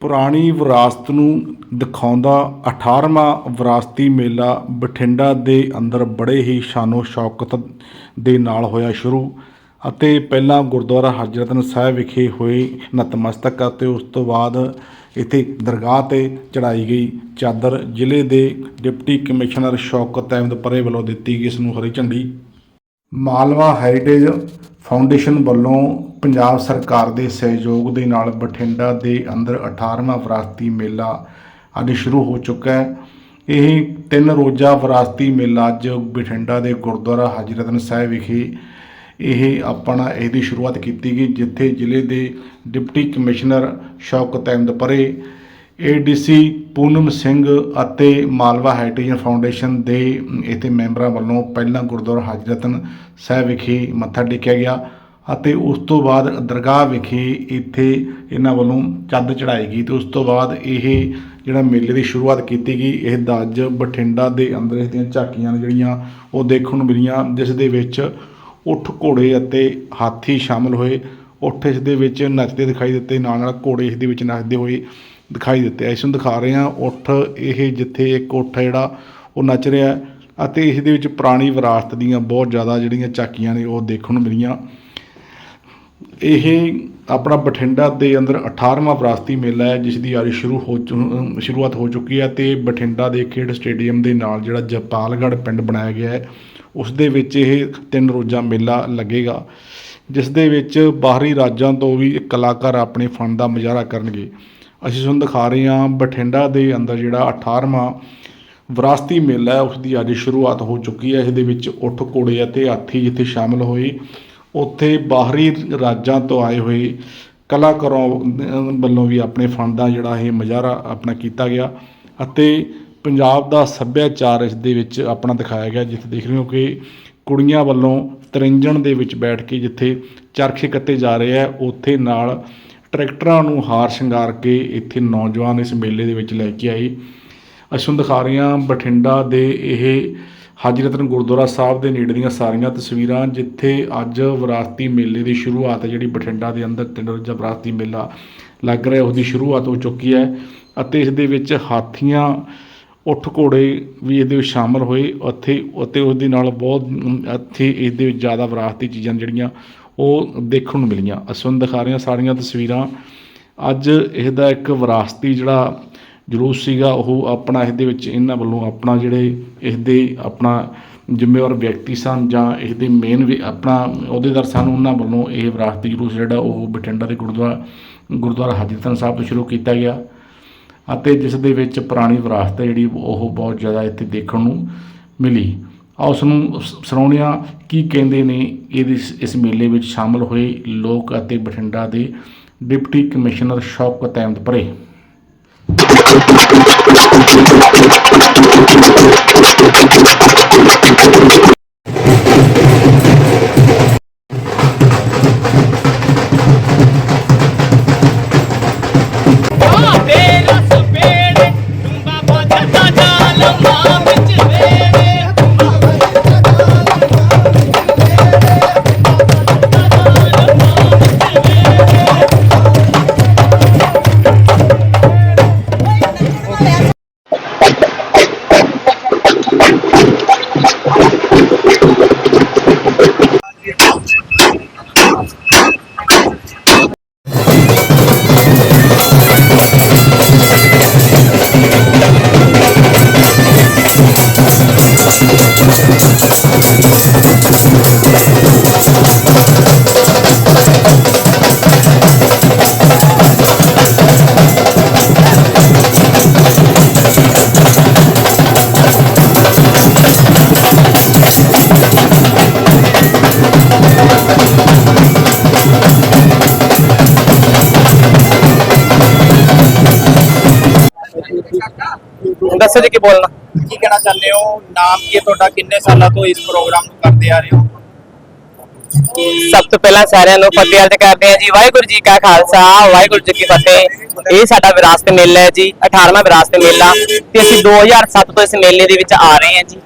ਪੁਰਾਣੀ ਵਿਰਾਸਤ ਨੂੰ ਦਿਖਾਉਂਦਾ 18ਵਾਂ ਵਿਰਾਸਤੀ ਮੇਲਾ ਬਠਿੰਡਾ ਦੇ ਅੰਦਰ ਬੜੇ ਹੀ ਸ਼ਾਨੋ ਸ਼ੌਕਤ ਦੇ ਨਾਲ ਹੋਇਆ ਸ਼ੁਰੂ ਅਤੇ ਪਹਿਲਾਂ ਗੁਰਦੁਆਰਾ ਹਜ਼ਰਤਨ ਸਾਹਿਬ ਵਿਖੇ ਹੋਏ ਨਤਮਸਤਕ ਅਤੇ ਉਸ ਤੋਂ ਬਾਅਦ ਇੱਥੇ ਦਰਗਾਹ ਤੇ ਚੜਾਈ ਗਈ। ਚਾਦਰ ਜ਼ਿਲ੍ਹੇ ਦੇ ਡਿਪਟੀ ਕਮਿਸ਼ਨਰ ਸ਼ੌਕਤ ਅਹਿਮਦ ਪਰੇ ਵੱਲੋਂ ਦਿੱਤੀ ਗਈ ਇਸ ਨੂੰ ਹਰੀ ਝੰਡੀ। ਮਾਲਵਾ ਹੈਰੀਟੇਜ ਫਾਊਂਡੇਸ਼ਨ ਵੱਲੋਂ ਪੰਜਾਬ ਸਰਕਾਰ ਦੇ ਸਹਿਯੋਗ ਦੇ ਨਾਲ ਬਠਿੰਡਾ ਦੇ ਅੰਦਰ 18ਵਾਂ ਵਿਰਾਸਤੀ ਮੇਲਾ ਅੱਜ ਸ਼ੁਰੂ ਹੋ ਚੁੱਕਾ ਹੈ। ਇਹ ਤਿੰਨ ਰੋਜ਼ਾ ਵਿਰਾਸਤੀ ਮੇਲਾ ਅੱਜ ਬਠਿੰਡਾ ਦੇ ਗੁਰਦੁਆਰਾ ਹਾਜੀਰਤਨ ਸਾਹਿਬ ਵਿਖੇ ਇਹ ਆਪਣਾ ਇਹਦੀ ਸ਼ੁਰੂਆਤ ਕੀਤੀ ਗਈ, ਜਿੱਥੇ ਜ਼ਿਲ੍ਹੇ ਦੇ ਡਿਪਟੀ ਕਮਿਸ਼ਨਰ ਸ਼ੌਕਤ ਅਹਿਮਦ ਪਰੇ ਏਡੀਸੀ ਪੂਨਮ ਸਿੰਘ ਅਤੇ ਮਾਲਵਾ ਹੈਰੀਟੇਜ ਫਾਊਂਡੇਸ਼ਨ ਦੇ ਇੱਥੇ ਮੈਂਬਰਾਂ ਵੱਲੋਂ ਪਹਿਲਾਂ ਗੁਰਦੁਆਰਾ ਹਾਜਰਤਨ ਸਾਹਿਬ ਵਿਖੇ ਮੱਥਾ ਟੇਕਿਆ ਗਿਆ ਅਤੇ ਉਸ ਤੋਂ ਬਾਅਦ ਦਰਗਾਹ ਵਿਖੇ ਇੱਥੇ ਇਹਨਾਂ ਵੱਲੋਂ ਚੱਦ ਚੜਾਈ ਗਈ ਤੇ ਉਸ ਤੋਂ ਬਾਅਦ ਇਹ ਜਿਹੜਾ ਮੇਲੇ ਦੀ ਸ਼ੁਰੂਆਤ ਕੀਤੀ ਗਈ, ਇਹ ਦਾ ਬਠਿੰਡਾ ਦੇ ਅੰਦਰ ਇਸ ਦੀਆਂ ਝਾਕੀਆਂ ਨੇ ਜਿਹੜੀਆਂ ਉਹ ਦੇਖਣ ਨੂੰ ਮਿਲੀਆਂ, ਜਿਸ ਦੇ ਵਿੱਚ ਉੱਠ ਘੋੜੇ ਅਤੇ ਹਾਥੀ ਸ਼ਾਮਲ ਹੋਏ, ਉੱਠ ਇਸ ਦੇ ਵਿੱਚ ਨੱਚਦੇ ਦਿਖਾਈ ਦਿੱਤੇ ਨਾਲ ਨਾਲ ਘੋੜੇ ਇਸ ਦੇ ਵਿੱਚ ਨੱਚਦੇ ਹੋਏ ਦਿਖਾਈ ਦਿੱਤੇ ਇਸ ਨੂੰ ਦਿਖਾ ਰਹੇ ਹਾਂ। ਉੱਠ, ਇਹ ਜਿੱਥੇ ਇੱਕ ਉੱਠ ਹੈ ਜਿਹੜਾ, ਉਹ ਨੱਚ ਰਿਹਾ ਅਤੇ ਇਸ ਦੇ ਵਿੱਚ ਪੁਰਾਣੀ ਵਿਰਾਸਤ ਦੀਆਂ ਬਹੁਤ ਜ਼ਿਆਦਾ ਜਿਹੜੀਆਂ ਝਾਕੀਆਂ ਨੇ, ਉਹ ਦੇਖਣ ਨੂੰ ਮਿਲੀਆਂ। ਇਹ ਆਪਣਾ ਬਠਿੰਡਾ ਦੇ ਅੰਦਰ 18ਵਾਂ ਵਿਰਾਸਤੀ ਮੇਲਾ ਹੈ, ਜਿਸ ਦੀ ਅੱਜ ਸ਼ੁਰੂ ਹੋ ਚੁ- ਸ਼ੁਰੂਆਤ ਹੋ ਚੁੱਕੀ ਹੈ ਤੇ ਬਠਿੰਡਾ ਦੇ ਖੇਡ ਸਟੇਡੀਅਮ ਦੇ ਨਾਲ ਜਿਹੜਾ ਜਪਾਲਗੜ੍ਹ ਪਿੰਡ ਬਣਾਇਆ ਗਿਆ ਹੈ, ਉਸ ਦੇ ਵਿੱਚ ਇਹ ਤਿੰਨ ਰੋਜ਼ਾ ਮੇਲਾ ਲੱਗੇਗਾ, ਜਿਸ ਦੇ ਵਿੱਚ ਬਾਹਰੀ ਰਾਜਾਂ ਤੋਂ ਵੀ ਕਲਾਕਾਰ ਆਪਣੇ ਫਨ ਦਾ ਮੁਜ਼ਾਹਰਾ ਕਰਨਗੇ। ਅਸੀਂ ਤੁਹਾਨੂੰ ਦਿਖਾ ਰਹੇ ਹਾਂ ਬਠਿੰਡਾ ਦੇ ਅੰਦਰ ਜਿਹੜਾ 18ਵਾਂ ਵਿਰਾਸਤੀ ਮੇਲਾ ਹੈ, ਉਸ ਦੀ ਅੱਜ ਸ਼ੁਰੂਆਤ ਹੋ ਚੁੱਕੀ ਹੈ। ਇਸ ਵਿੱਚ ਉੱਠ ਘੋੜੇ ਅਤੇ ਹਾਥੀ ਜਿੱਥੇ ਸ਼ਾਮਲ ਹੋਏ। ਉੱਥੇ ਬਾਹਰੀ ਰਾਜਾਂ ਤੋਂ ਆਏ ਹੋਏ ਕਲਾਕਾਰਾਂ ਵੱਲੋਂ ਵੀ ਆਪਣੇ ਫੰਡ ਦਾ ਜਿਹੜਾ ਇਹ ਮੁਜ਼ਾਹਰਾ ਆਪਣਾ ਕੀਤਾ ਗਿਆ ਅਤੇ ਪੰਜਾਬ ਦਾ ਸੱਭਿਆਚਾਰ ਇਸ ਦੇ ਵਿੱਚ ਆਪਣਾ ਦਿਖਾਇਆ ਗਿਆ, ਜਿੱਥੇ ਦੇਖ ਰਹੇ ਹੋ ਕਿ ਕੁੜੀਆਂ ਵੱਲੋਂ ਤਰਿੰਜਣ ਦੇ ਵਿੱਚ ਬੈਠ ਕੇ ਜਿੱਥੇ ਚਰਖੇ ਕੱਤੇ ਜਾ ਰਹੇ ਆ ਉੱਥੇ ਨਾਲ ਟਰੈਕਟਰਾਂ ਨੂੰ ਹਾਰ ਸ਼ਿੰਗਾਰ ਕੇ ਇੱਥੇ ਨੌਜਵਾਨ ਇਸ ਮੇਲੇ ਦੇ ਵਿੱਚ ਲੈ ਕੇ ਆਏ। ਅਸੀਂ ਤੁਹਾਨੂੰ ਦਿਖਾ ਰਹੇ ਹਾਂ ਬਠਿੰਡਾ ਦੇ ਇਹ ਹਾਜੀ ਰਤਨ ਗੁਰਦੁਆਰਾ ਸਾਹਿਬ ਦੇ ਨੇੜੇ ਦੀਆਂ ਸਾਰੀਆਂ ਤਸਵੀਰਾਂ, ਜਿੱਥੇ ਅੱਜ ਵਿਰਾਸਤੀ ਮੇਲੇ ਦੀ ਸ਼ੁਰੂਆਤ ਹੈ, ਜਿਹੜੀ ਬਠਿੰਡਾ ਦੇ ਅੰਦਰ ਤਿੰਨ ਰੋਜ਼ਾ ਵਿਰਾਸਤੀ ਮੇਲਾ ਲੱਗ ਰਿਹਾ ਉਸ ਸ਼ੁਰੂਆਤ ਹੋ ਚੁੱਕੀ ਹੈ ਅਤੇ ਇਸ ਦੇ ਵਿੱਚ ਹਾਥੀਆਂ, ਉੱਠ ਘੋੜੇ ਵੀ ਇਹਦੇ ਵਿੱਚ ਸ਼ਾਮਲ ਹੋਏ। ਉੱਥੇ, ਅਤੇ ਉਸ ਦੇ ਨਾਲ ਬਹੁਤ ਇੱਥੇ ਇਸ ਦੇ ਵਿੱਚ ਜ਼ਿਆਦਾ ਵਿਰਾਸਤੀ ਚੀਜ਼ਾਂ ਜਿਹੜੀਆਂ ਉਹ ਦੇਖਣ ਨੂੰ ਮਿਲੀਆਂ। ਅਸੀਂ ਤੁਹਾਨੂੰ ਦਿਖਾ ਰਹੇ ਹਾਂ ਸਾਰੀਆਂ ਤਸਵੀਰਾਂ। ਅੱਜ ਇਹਦਾ ਇੱਕ ਵਿਰਾਸਤੀ ਜਿਹੜਾ ਜਲੂਸ ਸੀਗਾ, ਉਹ ਆਪਣਾ ਇਹਦੇ ਵਿੱਚ ਇਹਨਾਂ ਵੱਲੋਂ ਆਪਣਾ ਜਿਹੜੇ ਇਸਦੇ ਆਪਣਾ ਜ਼ਿੰਮੇਵਾਰ ਵਿਅਕਤੀ ਸਨ ਜਾਂ ਇਹਦੇ ਮੇਨ ਵੀ, ਆਪਣਾ ਅਹੁਦੇਦਾਰ ਸਨ, ਉਹਨਾਂ ਵੱਲੋਂ ਇਹ ਵਿਰਾਸਤੀ ਜਲੂਸ ਜਿਹੜਾ ਉਹ ਬਠਿੰਡਾ ਦੇ ਗੁਰਦੁਆਰਾ ਗੁਰਦੁਆਰਾ ਹਾਜੀਤਨ ਸਾਹਿਬ ਤੋਂ ਸ਼ੁਰੂ ਕੀਤਾ ਗਿਆ ਅਤੇ ਜਿਸ ਦੇ ਵਿੱਚ ਪੁਰਾਣੀ ਵਿਰਾਸਤ ਹੈ ਜਿਹੜੀ ਉਹ ਬਹੁਤ ਜ਼ਿਆਦਾ ਇੱਥੇ ਦੇਖਣ ਨੂੰ ਮਿਲੀ। ਉਸ ਨੂੰ ਸ- ਕੀ ਕਹਿੰਦੇ ਨੇ ਇਹਦੇ ਇਸ- ਇਸ ਮੇਲੇ ਵਿੱਚ ਸ਼ਾਮਲ ਹੋਏ ਲੋਕ ਅਤੇ ਬਠਿੰਡਾ ਦੇ ਡਿਪਟੀ ਕਮਿਸ਼ਨਰ ਸ਼ੌਕਤ ਅਹਿਮਦ ਪਰੇ ਦੱਸੋ ਜੀ ਕੀ ਬੋਲਣਾ? ਕੀ ਕਹਿਣਾ ਚਾਹੁੰਦੇ ਹੋ? ਨਾਮ ਕੀ ਹੈ ਤੁਹਾਡਾ? ਕਿੰਨੇ ਸਾਲਾਂ ਤੋਂ ਇਸ ਪ੍ਰੋਗਰਾਮ ਨੂੰ ਕਰਦੇ ਆ ਰਹੇ ਹੋ? ਸਭ ਤੋਂ ਪਹਿਲਾਂ ਸਾਰਿਆਂ ਨੂੰ ਫਤਿਹ ਅਰਜ਼ ਕਰਦੇ ਹਾਂ ਜੀ। ਵਾਹਿਗੁਰੂ ਜੀ ਕਾ ਖਾਲਸਾ ਵਾਹਿਗੁਰੂ ਜੀ ਕੀ ਫਤਿਹ। ਇਹ ਸਾਡਾ ਵਿਰਾਸਤ ਮੇਲਾ ਹੈ ਜੀ 18ਵਾਂ ਵਿਰਾਸਤ ਮੇਲਾ। ਤੇ ਅਸੀਂ 2007 ਤੋਂ ਇਸ ਮੇਲੇ ਦੇ ਵਿੱਚ ਆ ਰਹੇ ਹਾਂ ਜੀ।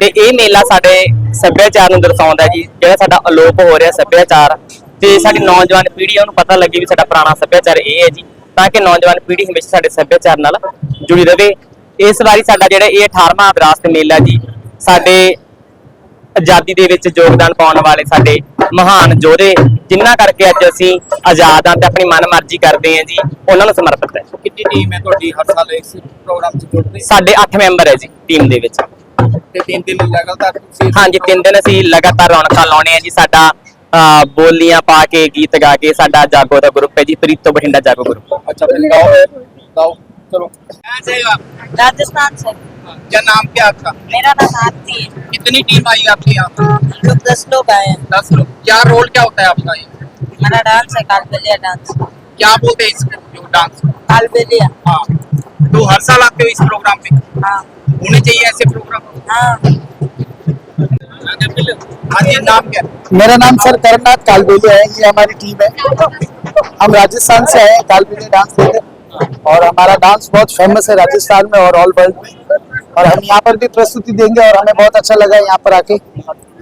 ਤੇ ਇਹ ਮੇਲਾ ਸਾਡੇ ਸੱਭਿਆਚਾਰ ਨੂੰ ਦਰਸਾਉਂਦਾ ਜੀ ਜਿਹੜਾ ਸਾਡਾ ਅਲੋਪ ਹੋ ਰਿਹਾ ਸੱਭਿਆਚਾਰ। ਤੇ ਸਾਡੀ ਨੌਜਵਾਨ ਪੀੜ੍ਹੀ ਆ ਉਹਨੂੰ ਪਤਾ ਲੱਗੇ ਵੀ ਸਾਡਾ ਪੁਰਾਣਾ ਸੱਭਿਆਚਾਰ ਇਹ ਹੈ ਜੀ। ਤਾਂ ਕਿ ਨੌਜਵਾਨ ਪੀੜ੍ਹੀ ਹਮੇਸ਼ਾ ਸਾਡੇ ਸੱਭਿਆਚਾਰ ਨਾਲ ਜੁੜੀ ਰਹੇ ਇਸ ਵਾਰੀ ਸਾਡਾ ਜਿਹੜਾ ਇਹ 18ਵਾਂ ਵਿਰਾਸਤ ਮੇਲਾ ਜੀ ਸਾਡੇ ਆਜ਼ਾਦੀ ਦੇ ਵਿੱਚ ਯੋਗਦਾਨ ਪਾਉਣ ਵਾਲੇ ਸਾਡੇ ਮਹਾਨ ਯੋਧੇ ਜਿਨ੍ਹਾਂ ਕਰਕੇ ਅੱਜ ਅਸੀਂ ਆਜ਼ਾਦ ਆ ਤੇ ਆਪਣੀ ਮਨਮਰਜ਼ੀ ਕਰਦੇ ਆ ਜੀ ਉਹਨਾਂ ਨੂੰ ਸਮਰਪਿਤ ਹੈ। ਕਿੰਨੀ ਟੀਮ ਹੈ ਤੁਹਾਡੀ ਹਰ ਸਾਲ ਇਸ ਪ੍ਰੋਗਰਾਮ 'ਚ ਜੁੜਦੇ? ਸਾਡੇ 8 ਮੈਂਬਰ ਹੈ ਜੀ ਟੀਮ ਦੇ ਵਿੱਚ। ਤੇ ਤਿੰਨ ਦਿਨ ਲਗਾਤਾਰ ਤੁਸੀਂ ਹਾਂਜੀ ਤਿੰਨ ਦਿਨ ਅਸੀਂ ਲਗਾਤਾਰ ਰੌਣਕਾਂ ਲਾਉਣੇ ਆ ਜੀ ਸਾਡਾ ਬੋਲੀਆਂ ਪਾ ਕੇ ਗੀਤ ਗਾ ਕੇ ਸਾਡਾ ਜਾਗੋ ਦਾ ਗਰੁੱਪ ਹੈ ਜੀ ਪ੍ਰੀਤੋ ਬਠਿੰਡਾ ਜਾਗੋ ਗਰੁੱਪ ਅੱਛਾ ਫਿਰ ਗਾਓ ਗਾਓ चलो कहाँ से आप? राजस्थान से। क्या नाम क्या आपका? मेरा नाम आरती है। कितनी टीम आई आपके यहाँ हम लोग दस लोग आए हैं। दस लोग। क्या रोल क्या होता है आपका ये? हमारा डांस है कालबेलिया डांस क्या बोलते हैं इस जो डांस कालबेलिया। हाँ। तो हर साल आते हो इस प्रोग्राम पे हाँ। होने चाहिए ऐसे प्रोग्राम हाँ। हाँ नाम क्या? मेरा नाम सर करमनाथ कालबेलिया है ये हमारी टीम है। हम राजस्थान से आए हैं कालबेलिया डांस लेकर और हमारा डांस बहुत फ़ेमस है राजस्थान में और ऑल वर्ल्ड में। और हम यहाँ पर भी प्रस्तुति देंगे और हमें बहुत अच्छा लगा यहाँ पर आके।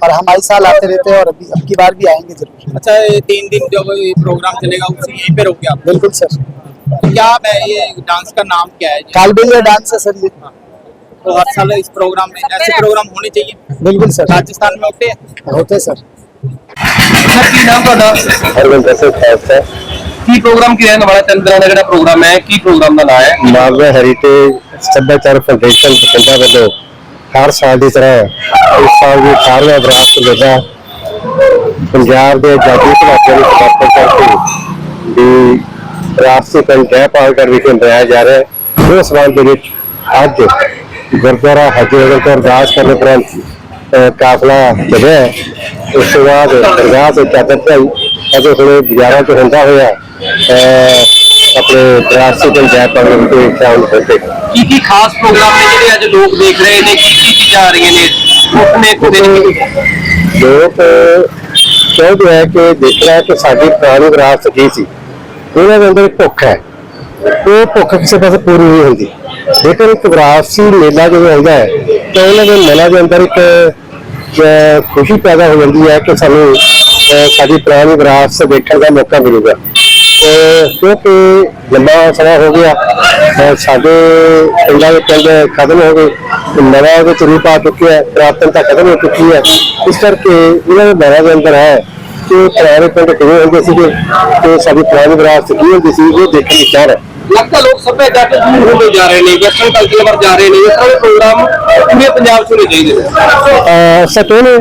और हम हर साल आते रहते हैं और अभी अब की बार भी आएँगे ज़रूर। अच्छा तीन दिन जो प्रोग्राम चलेगा उसी यहीं पे रोक आप बिल्कुल सर। तो क्या है ये डांस का नाम क्या है? कालबेलिया डांस है सर ये। हाँ। तो हर साल इस प्रोग्राम में ऐसे प्रोग्राम होने चाहिए? बिल्कुल सर। राजस्थान में होते हैं? होते सर। सर की नाम का डांस अरविंद सर ਕੀ ਪ੍ਰੋਗਰਾਮ ਕੀ ਰਹਿਣ ਵਾਲਾ ਤਿੰਨ ਦਾ ਜਿਹੜਾ ਪ੍ਰੋਗਰਾਮ ਹੈ, ਕੀ ਪ੍ਰੋਗਰਾਮ ਦਾ ਨਾਮ ਹੈ ਮਾਲਵਾ ਹੈਰੀਟੇਜ ਸੱਭਿਆਚਾਰ ਫਾਊਂਡੇਸ਼ਨ ਬਠਿੰਡਾ ਵੱਲੋਂ। ਹਰ ਸਾਲ ਦੀ ਤਰ੍ਹਾਂ ਇਸ ਸਾਲ ਵੀ 18ਵਾਂ ਵਿਰਾਸਤ ਮੇਲਾ ਪੰਜਾਬ ਦੇ ਆਜ਼ਾਦੀ ਘੁਲਾਟੀਆਂ ਨੂੰ ਸਮਰਪਿਤ ਕਰਕੇ ਵੀ ਵਿਰਾਸਤੀ ਪਿੰਡ ਜੈਪਾਲਗੜ੍ਹ ਵਿਖੇ ਮਨਾਇਆ ਜਾ ਰਿਹਾ ਹੈ। ਉਸ ਸੰਬੰਧ ਦੇ ਵਿੱਚ ਅੱਜ ਗੁਰਦੁਆਰਾ ਹਜੂਰ ਤੋਂ ਅਰਦਾਸ ਕਰਨ ਉਪਰੰਤ ਕਾਫਲਾ ਚੜਿਆ ਉਸ ਤੋਂ ਬਾਅਦ ਦਰਗਾਹ ਤੇ ਚਾਦਰ ਭਾਈ ਅਤੇ ਹੁਣੇ ਬਾਜ਼ਾਰਾਂ ਤੋਂ ਹੁੰਦਾ ਹੋਇਆ ਆਪਣੇ ਵਿਰਾਸਤੀ ਪਿੰਡ ਜੈਪਾਲਗੜ੍ਹ ਵਿਖੇ ਸ਼ਾਮਲ ਹੋਏ ਕੀ ਕੀ ਖਾਸ ਪ੍ਰੋਗਰਾਮ ਨੇ ਜਿਹੜੇ ਅੱਜ ਲੋਕ ਦੇਖ ਰਹੇ ਨੇ? ਕੀ ਕੀ ਚੀਜ਼ਾਂ ਆ ਰਹੀਆਂ ਨੇ? ਕੁਦੇ ਲੋਕ ਚਾਹੁੰਦੇ ਹੈ ਕਿ ਦੇਖਣਾ ਕਿ ਸਾਡੀ ਪੁਰਾਣੀ ਵਿਰਾਸਤ ਕੀ ਸੀ ਉਹਨਾਂ ਦੇ ਅੰਦਰ ਭੁੱਖ ਹੈ। ਉਹ ਭੁੱਖ ਕਿਸੇ ਪਾਸੇ ਪੂਰੀ ਨਹੀਂ ਹੁੰਦੀ। ਲੇਕਿਨ ਇੱਕ ਵਿਰਾਸਤੀ ਮੇਲਾ ਜਦੋਂ ਆਉਂਦਾ ਹੈ ਤਾਂ ਉਹਨਾਂ ਦੇ ਮਨਾਂ ਦੇ ਅੰਦਰ ਇੱਕ ਖੁਸ਼ੀ ਪੈਦਾ ਹੋ ਜਾਂਦੀ ਹੈ ਕਿ ਸਾਨੂੰ ਸਾਡੀ ਪੁਰਾਣੀ ਵਿਰਾਸਤ ਦੇਖਣ ਦਾ ਮੌਕਾ ਮਿਲੂਗਾ। ਕਿਉਂਕਿ ਲੰਬਾ ਸਮਾਂ ਹੋ ਗਿਆ ਸਾਡੇ ਪਿੰਡਾਂ ਦੇ ਪਿੰਡ ਖਤਮ ਹੋ ਗਏ ਤੇ ਨਵਾਂ ਉਹਦੇ ਚ ਰੂਪ ਆ ਚੁੱਕਿਆ ਹੈ ਪ੍ਰਾਪਤਨਤਾ ਖਤਮ ਹੋ ਚੁੱਕੀ ਹੈ। ਇਸ ਕਰਕੇ ਇਹਨਾਂ ਦੇ ਦੇ ਅੰਦਰ ਹੈ ਕਿ ਪੁਰਾਣੇ ਪਿੰਡ ਕਿਵੇਂ ਹੁੰਦੇ ਸੀਗੇ ਤੇ ਸਾਡੀ ਪੁਰਾਣੀ ਵਿਰਾਸਤ ਕੀ ਹੁੰਦੀ ਸੀ ਉਹ ਦੇਖਣ ਦੀ ਚਾਹ ਹੈ ਲੱਗਦਾ ਲੋਕ ਸੱਭਿਆਚਾਰ ਤੋਂ ਦੂਰ ਹੁੰਦੇ ਜਾ ਰਹੇ ਨੇ ਵੈਸਟਰਨ ਕਲਚਰ ਵੱਲ ਜਾ ਰਹੇ ਨੇ ਇਸ ਤਰ੍ਹਾਂ ਦੇ ਪ੍ਰੋਗਰਾਮ ਪੂਰੇ ਪੰਜਾਬ 'ਚ ਹੋਣੇ ਚਾਹੀਦੇ ਨੇ?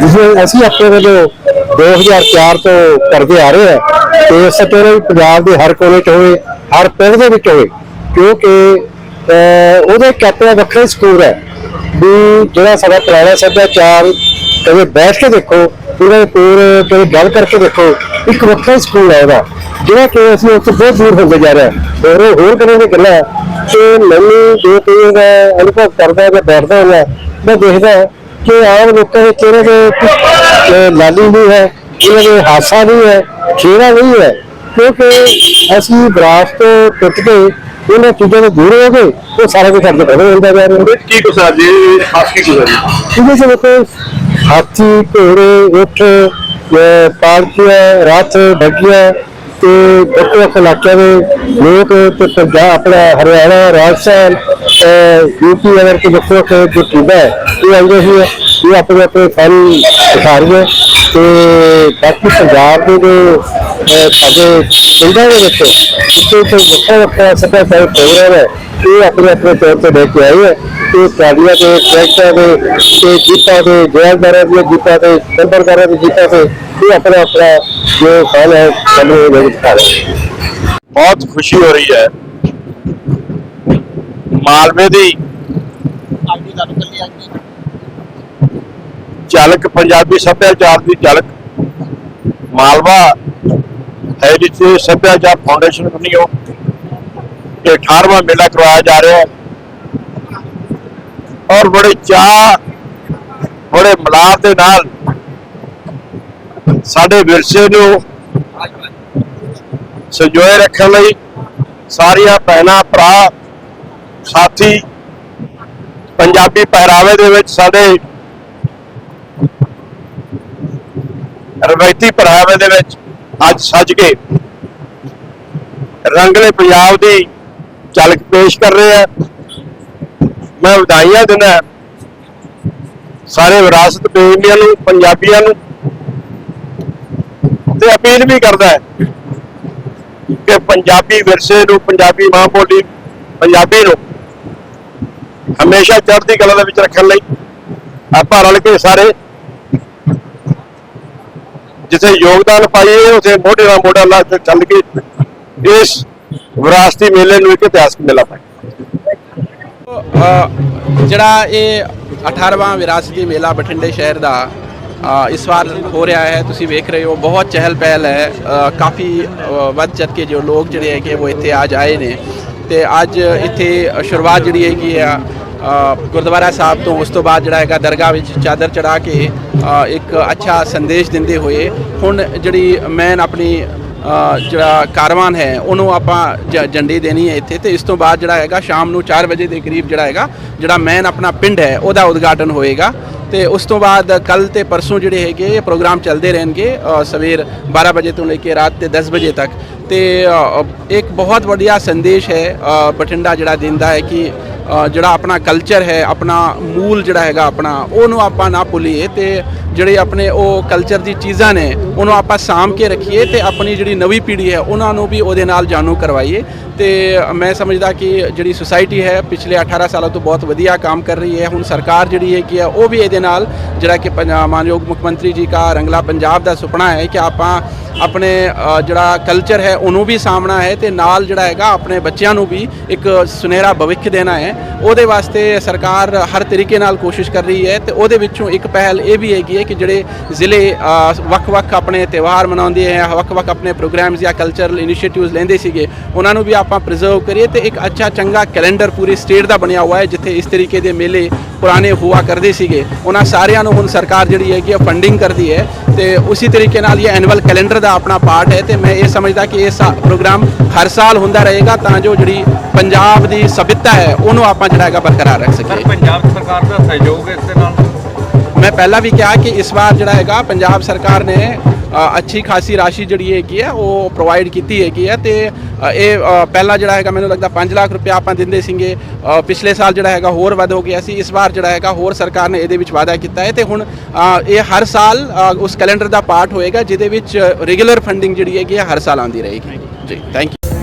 ਜਿਵੇਂ ਅਸੀਂ ਆਪਣੇ ਵੱਲੋਂ 2004 ਤੋਂ ਕਰਦੇ ਆ ਰਹੇ ਹੈ ਤੇ ਸਟੋਨ ਪੰਜਾਬ ਦੇ ਹਰ ਕੋਨੇ 'ਚ ਹੋਵੇ ਹਰ ਪਿੰਡ ਦੇ ਵਿੱਚ ਹੋਵੇ ਕਿਉਂਕਿ ਅਹ, ਉਹਦੇ ਇੱਕ ਆਪਣਾ ਵੱਖਰਾ ਸਕੂਲ ਹੈ ਵੀ ਜਿਹੜਾ ਸਾਡਾ ਪੁਰਾਣਾ ਸੱਭਿਆਚਾਰ ਕਦੇ ਬੈਠ ਕੇ ਦੇਖੋ ਪੂਰੇ ਪੂਰੇ ਕਦੇ ਗੱਲ ਕਰਕੇ ਦੇਖੋ ਇੱਕ ਵੱਖਰਾ ਹੀ ਸਕੂਲ ਹੈ ਉਹਦਾ ਜਿਹੜਾ ਕਿ ਅਸੀਂ ਉਸ ਤੋਂ ਬਹੁਤ ਦੂਰ ਹੁੰਦੇ ਜਾ ਰਹੇ ਹਾਂ। ਹੋਰ ਹੋਰ ਕਦੇ ਦੀ ਗੱਲਾਂ ਕਿ ਮੈਨੂੰ ਜੋ ਕੋਈ ਦਾ ਅਨੁਭਵ ਕਰਦਾ ਜਾਂ ਬੈਠਦਾ ਹੁੰਦਾ ਮੈਂ ਦੇਖਦਾ ਕਿ ਆਮ ਲੋਕਾਂ ਦੇ ਚਿਹਰੇ ਤੇ ਲਾਲੀ ਨਹੀਂ ਹੈ ਇਹਨਾਂ ਦੇ ਹਾਸਾ ਨਹੀਂ ਹੈ ਚਿਹਰਾ ਨਹੀਂ ਹੈ। ਕਿਉਂਕਿ ਅਸੀਂ ਵਿਰਾਸਤ ਤੋਂ ਟੁੱਟ ਕੇ ਇਹਨਾਂ ਚੀਜ਼ਾਂ ਤੋਂ ਦੂਰ ਹੋ ਗਏ ਉਹ ਸਾਰਾ ਕੁਝ ਸਾਡੇ ਕੋਲ ਹੁੰਦਾ ਜਾ ਰਿਹਾ ਹੈ ਕੀ ਕੁਛ ਅੱਜ ਖਾਸ ਕੀ ਕੁਛ ਇਹਦੇ ਚ ਦੇਖੋ ਹਾਥੀ ਘੋੜੇ ਊਠ ਅਹ ਪਾਲਕੀਆਂ ਰੱਥ ਡੱਗੀਆਂ ਤੇ ਵੱਖ ਵੱਖ ਇਲਾਕਿਆਂ ਦੇ ਲੋਕ ਤੇ ਪੰਜਾਬ, ਆਪਣਾ ਹਰਿਆਣਾ, ਰਾਜਸਥਾਨ, ਅਹ ਯੂਪੀ ਵਗੈਰਾ ਕੇ ਵੱਖ ਵੱਖ ਜੋ ਟੀਮਾਂ ਹੈ, ਇਹ ਆਉਂਦੇ ਸੀ ਇਹ ਆਪਣੇ ਆਪਣੇ ਫਨ ਦਿਖਾ ਰਹੀ ਹੈ। ਤੇ ਬਾਕੀ ਪੰਜਾਬ ਦੇ ਜੋ ਸਾਡੇ ਪਿੰਡਾਂ ਦੇ ਵਿੱਚ ਇੱਥੇ ਤੋਂ ਵੱਖਰਾ ਵੱਖਰਾ ਸੱਭਿਆਚਾਰਕ ਪ੍ਰੋਗਰਾਮ ਹੈ ਇਹ ਆਪਣੇ ਆਪਣੇ ਤੌਰ ਤੇ ਲੈ ਕੇ ਆਏ ਹੈ ਤੇ ਟਰਾਲੀਆਂ ਤੇ ਟਰੈਕਟਰਾਂ ਦੇ, ਤੇ ਜੀਪਾਂ ਦੇ ਜੈਲਦਾਰਾਂ ਦੀਆਂ ਜੀਪਾਂ ਤੇ ਕੰਬਰਦਾਰਾਂ ਦੀ ਜੀਪਾਂ ਤੇ ਇਹ ਆਪਣਾ ਆਪਣਾ ਜੋ ਫਨ ਹੈ, ਸਾਨੂੰ ਇਹ ਵਿੱਚ ਕਰ ਬਹੁਤ ਖੁਸ਼ੀ ਹੋ ਰਹੀ ਹੈ। ਮਾਲਵੇ ਦੀ ਝਲਕ, ਪੰਜਾਬੀ ਸੱਭਿਆਚਾਰ ਦੀ ਝਲਕ। ਮਾਲਵਾ ਹੈਰੀਟੇਜ ਸੱਭਿਆਚਾਰ ਫਾਊਂਡੇਸ਼ਨ ਵੱਲੋਂ ਇਹ 18ਵਾਂ ਮੇਲਾ ਕਰਵਾਇਆ ਜਾ ਰਿਹਾ ਹੈ। ਔਰ ਬੜੇ ਚਾਹ ਬੜੇ ਮਲਾਰ ਦੇ ਨਾਲ ਸਾਡੇ ਵਿਰਸੇ ਨੂੰ ਸੰਜੋਏ ਰੱਖਣ ਲਈ ਸਾਰੀਆਂ ਭੈਣਾਂ, ਭਰਾ, ਸਾਥੀ, ਪੰਜਾਬੀ ਪਹਿਰਾਵੇ ਦੇ ਵਿੱਚ ਸਾਡੇ ਰਵਾਇਤੀ ਪਹਿਰਾਵੇ ਦੇ ਵਿੱਚ ਅੱਜ ਸੱਜ ਕੇ ਰੰਗਲੇ ਪੰਜਾਬ ਦੀ ਝਲਕ ਪੇਸ਼ ਕਰ ਰਹੇ ਆ। ਮੈਂ ਵਧਾਈਆਂ ਦਿੰਦਾ ਸਾਰੇ ਵਿਰਾਸਤ ਪ੍ਰੇਮੀਆਂ ਨੂੰ, ਪੰਜਾਬੀਆਂ ਨੂੰ। ਤੇ ਅਪੀਲ ਵੀ ਕਰਦਾ ਹੈ ਕਿ ਪੰਜਾਬੀ ਵਿਰਸੇ ਨੂੰ, ਪੰਜਾਬੀ ਮਾਂ ਬੋਲੀ ਪੰਜਾਬੀ ਨੂੰ ਹਮੇਸ਼ਾ ਚੜ੍ਹਦੀ ਕਲਾ ਦੇ ਵਿੱਚ ਰੱਖਣ ਲਈ ਆਪਾਂ ਰਲ ਕੇ ਸਾਰੇ ਜਿੱਥੇ ਯੋਗਦਾਨ ਪਾਈਏ, ਉਥੇ ਮੋਢੇ ਨਾਲ ਮੋਢਾ ਲਾ ਕੇ ਚੱਲ ਕੇ ਇਸ ਵਿਰਾਸਤੀ ਮੇਲੇ ਨੂੰ ਇੱਕ ਇਤਿਹਾਸਕ ਮੇਲਾ ਪਾਏ ਜਿਹੜਾ ਇਹ 18ਵਾਂ ਵਿਰਾਸਤੀ ਮੇਲਾ ਬਠਿੰਡੇ ਸ਼ਹਿਰ ਦਾ ਇਸ ਵਾਰ ਹੋ ਰਿਹਾ ਹੈ, ਤੁਸੀਂ ਵੇਖ ਰਹੇ ਹੋ, ਬਹੁਤ ਚਹਿਲ ਪਹਿਲ ਹੈ ਕਾਫੀ ਵੱਧ ਚੜ ਕੇ ਜੋ ਲੋਕ ਜਿਹੜੇ ਹੈਗੇ ਉਹ ਇੱਥੇ ਅੱਜ ਆਏ ਨੇ। ਤੇ ਅੱਜ ਇੱਥੇ ਸ਼ੁਰੂਆਤ ਜਿਹੜੀ ਹੈਗੀ ਆ ਗੁਰਦੁਆਰਾ ਸਾਹਿਬ ਤੋਂ ਉਸ ਤੋਂ ਬਾਅਦ ਜਿਹੜਾ ਹੈਗਾ, ਦਰਗਾਹ ਵਿੱਚ ਚਾਦਰ ਚੜਾ ਕੇ ਇੱਕ ਅੱਛਾ ਸੰਦੇਸ਼ ਦਿੰਦੇ ਹੋਏ, ਹੁਣ ਜਿਹੜੀ ਮੈਨ ਆਪਣੀ ਜਿਹੜਾ ਕਾਰਵਾਨ ਹੈ, ਉਹਨੂੰ ਆਪਾਂ ਝ- ਝੰਡੀ ਦੇਣੀ ਹੈ ਇੱਥੇ। ਤੇ ਇਸ ਤੋਂ ਬਾਅਦ ਜਿਹੜਾ ਹੈਗਾ, ਸ਼ਾਮ ਨੂੰ 4 ਵਜੇ ਦੇ ਕਰੀਬ ਜਿਹੜਾ ਹੈਗਾ, ਜਿਹੜਾ ਮੈਨ ਆਪਣਾ ਪਿੰਡ ਹੈ, ਉਹਦਾ ਉਦਘਾਟਨ ਹੋਏਗਾ। ਤੇ ਉਸ ਤੋਂ ਬਾਅਦ ਕੱਲ ਤੇ ਪਰਸੋਂ ਜਿਹੜੇ ਹੈਗੇ, ਇਹ ਪ੍ਰੋਗਰਾਮ ਚੱਲਦੇ ਰਹਿਣਗੇ ਸਵੇਰ 12 ਵਜੇ ਤੋਂ ਲੈ ਕੇ ਰਾਤ ਦੇ 10 ਵਜੇ ਤੱਕ। ਤੇ ਇੱਕ ਬਹੁਤ ਵਧੀਆ ਸੰਦੇਸ਼ ਹੈ ਬਠਿੰਡਾ ਜਿਹੜਾ ਦਿੰਦਾ ਹੈ ਕਿ ਜਿਹੜਾ ਆਪਣਾ ਕਲਚਰ ਹੈ, ਆਪਣਾ ਮੂਲ ਜਿਹੜਾ ਹੈਗਾ ਆਪਣਾ, ਉਹਨੂੰ ਆਪਾਂ ਨਾ ਭੁੱਲੀਏ ਤੇ ਜਿਹੜੇ ਆਪਣੇ ਉਹ ਕਲਚਰ ਦੀ ਚੀਜ਼ਾਂ ਨੇ, ਉਹਨੂੰ ਆਪਾਂ ਸਾਂਭ ਕੇ ਰੱਖੀਏ ਤੇ ਆਪਣੀ ਜਿਹੜੀ ਨਵੀਂ ਪੀੜ੍ਹੀ ਹੈ, ਉਹਨਾਂ ਨੂੰ ਵੀ ਉਹਦੇ ਨਾਲ ਜਾਣੂ ਕਰਵਾਈਏ। ਤੇ ਮੈਂ ਸਮਝਦਾ ਕਿ ਜਿਹੜੀ ਸੁਸਾਇਟੀ ਹੈ, ਪਿਛਲੇ 18 ਸਾਲਾਂ ਤੋਂ ਬਹੁਤ ਵਧੀਆ ਕੰਮ ਕਰ ਰਹੀ ਹੈ। ਹੁਣ ਸਰਕਾਰ ਜਿਹੜੀ ਹੈ ਕਿ ਉਹ ਵੀ ਇਹਦੇ ਨਾਲ ਜਿਹੜਾ ਕਿ ਪੰਜਾਬ ਮਾਨਯੋਗ ਮੁੱਖ ਮੰਤਰੀ ਜੀ ਦਾ ਰੰਗਲਾ ਪੰਜਾਬ ਦਾ ਸੁਪਨਾ ਹੈ ਕਿ ਆਪਾਂ ਆਪਣੇ ਜਿਹੜਾ ਕਲਚਰ ਹੈ, ਉਹਨੂੰ ਵੀ ਸਾਹਮਣਾ ਹੈ ਤੇ ਨਾਲ ਜਿਹੜਾ ਹੈਗਾ ਆਪਣੇ ਬੱਚਿਆਂ ਨੂੰ ਵੀ ਇੱਕ ਸੁਨਹਿਰਾ ਭਵਿੱਖ ਦੇਣਾ ਹੈ। ਉਹਦੇ ਵਾਸਤੇ ਸਰਕਾਰ ਹਰ ਤਰੀਕੇ ਨਾਲ ਕੋਸ਼ਿਸ਼ ਕਰ ਰਹੀ ਹੈ ਤੇ ਉਹਦੇ ਵਿੱਚੋਂ ਇੱਕ ਪਹਿਲ ਇਹ ਵੀ ਹੈਗੀ ਹੈ ਕਿ ਜਿਹੜੇ ਜ਼ਿਲ੍ਹੇ ਵੱਖ-ਵੱਖ ਆਪਣੇ ਤਿਉਹਾਰ ਮਨਾਉਂਦੇ ਹੈ ਵੱਖ-ਵੱਖ ਆਪਣੇ ਪ੍ਰੋਗਰਾਮਸ ਜਾਂ ਕਲਚਰਲ ਇਨੀਸ਼ੀਏਟਿਵਸ ਲੈਂਦੇ ਸੀਗੇ, ਉਹਨਾਂ ਨੂੰ ਵੀ ਆਪਾਂ ਪ੍ਰੀਜ਼ਰਵ ਕਰੀਏ ਤੇ ਇੱਕ ਅੱਛਾ ਚੰਗਾ ਕੈਲੰਡਰ ਪੂਰੀ ਸਟੇਟ ਦਾ ਬਣਿਆ ਹੋਇਆ ਹੈ, ਜਿੱਥੇ ਇਸ ਤਰੀਕੇ ਦੇ ਮੇਲੇ ਪੁਰਾਣੇ ਹੁਆ ਕਰਦੇ ਸੀਗੇ ਉਹਨਾਂ ਸਾਰਿਆਂ ਨੂੰ ਹੁਣ ਸਰਕਾਰ ਜਿਹੜੀ ਹੈਗੀ ਆ ਫੰਡਿੰਗ ਕਰਦੀ ਹੈ ਤੇ ਉਸੇ ਤਰੀਕੇ ਨਾਲ ਇਹ ਐਨੂਅਲ ਕੈਲੰਡਰ ਦਾ ਆਪਣਾ ਪਾਰਟ ਹੈ ਤੇ ਮੈਂ ਇਹ ਸਮਝਦਾ ਕਿ ਇਹ ਸਾ- ਪ੍ਰੋਗਰਾਮ ਹਰ ਸਾਲ ਹੁੰਦਾ ਰਹੇਗਾ ਤਾਂ ਜੋ ਜਿਹੜੀ ਪੰਜਾਬ ਦੀ ਸਭਿਅਤਾ ਹੈ ਉਹਨੂੰ ਆਪਾਂ ਜਿਹੜਾ ਹੈਗਾ ਬਰਕਰਾਰ ਰੱਖ ਸਕੀਏ। ਪੰਜਾਬ ਸਰਕਾਰ ਦਾ ਸਹਿਯੋਗ ਇਸ ਦੇ ਨਾਲ? ਮੈਂ ਪਹਿਲਾਂ ਵੀ ਕਿਹਾ ਕਿ ਇਸ ਵਾਰ ਜਿਹੜਾ ਹੈਗਾ ਪੰਜਾਬ ਸਰਕਾਰ ਨੇ ਅੱਛੀ ਖਾਸੀ ਰਾਸ਼ੀ ਜਿਹੜੀ ਹੈਗੀ ਹੈ ਉਹ ਪ੍ਰੋਵਾਈਡ ਕੀਤੀ ਹੈਗੀ ਹੈ ਤੇ ਇਹ ਪਹਿਲਾਂ ਜਿਹੜਾ ਹੈਗਾ ਮੈਨੂੰ ਲੱਗਦਾ 5 ਲੱਖ ਰੁਪਏ ਆਪਾਂ ਦਿੰਦੇ ਸੀਗੇ ਪਿਛਲੇ ਸਾਲ ਜਿਹੜਾ ਹੈਗਾ ਹੋਰ ਵੱਧ ਹੋ ਗਿਆ ਸੀ ਇਸ ਵਾਰ ਜਿਹੜਾ ਹੈਗਾ ਹੋਰ ਸਰਕਾਰ ਨੇ ਇਹਦੇ ਵਿੱਚ ਵਾਅਦਾ ਕੀਤਾ ਹੈ ਤੇ ਹੁਣ ਇਹ ਹਰ ਸਾਲ ਉਸ ਕੈਲੰਡਰ ਦਾ ਪਾਰਟ ਹੋਏਗਾ ਜਿਹਦੇ ਵਿੱਚ ਰੈਗੂਲਰ ਫੰਡਿੰਗ ਜਿਹੜੀ ਹੈਗੀ ਹੈ ਹਰ ਸਾਲ ਆਉਂਦੀ ਰਹੇਗੀ। ਜੀ ਥੈਂਕ ਯੂ